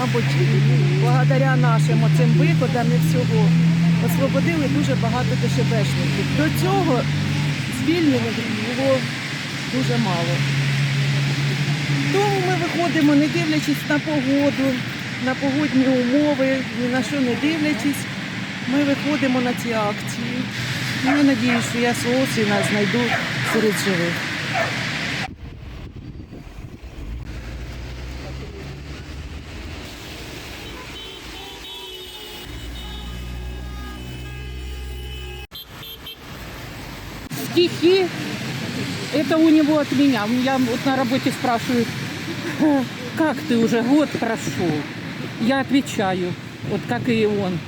мабуть, благодаря нашим оцим виходам і всього, освободили дуже багато ДШБшників. До цього звільнених було дуже мало. Тому ми виходимо, не дивлячись на погоду, на погодні умови, ні на що не дивлячись, ми виходимо на ці акції. І Я надіюсь, що я свого сина знайду серед живих. Стихи, это у него от меня. Я вот на работе спрашивают, «Э, как ты уже год прошел? Я отвечаю, вот как и он.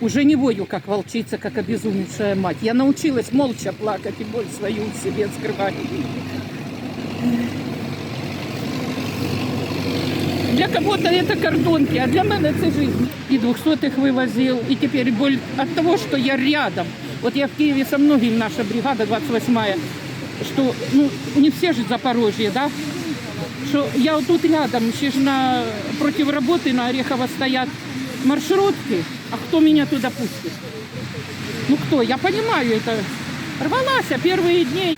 Уже не вою, как волчица, как обезумевшая мать. Я научилась молча плакать и боль свою в себе скрывать. Для кого-то это кордонки, а для мене це жизнь. И двухсотых вывозил, и теперь боль от того, что я рядом. Вот я в Киеве со многими, наша бригада 28-я, что, ну, не все же Запорожье, да? Что я вот тут рядом, еще ж на, против работы на Орехово стоят маршрутки, а кто меня туда пустит? Ну кто? Я понимаю это. Рвалась, а первые дни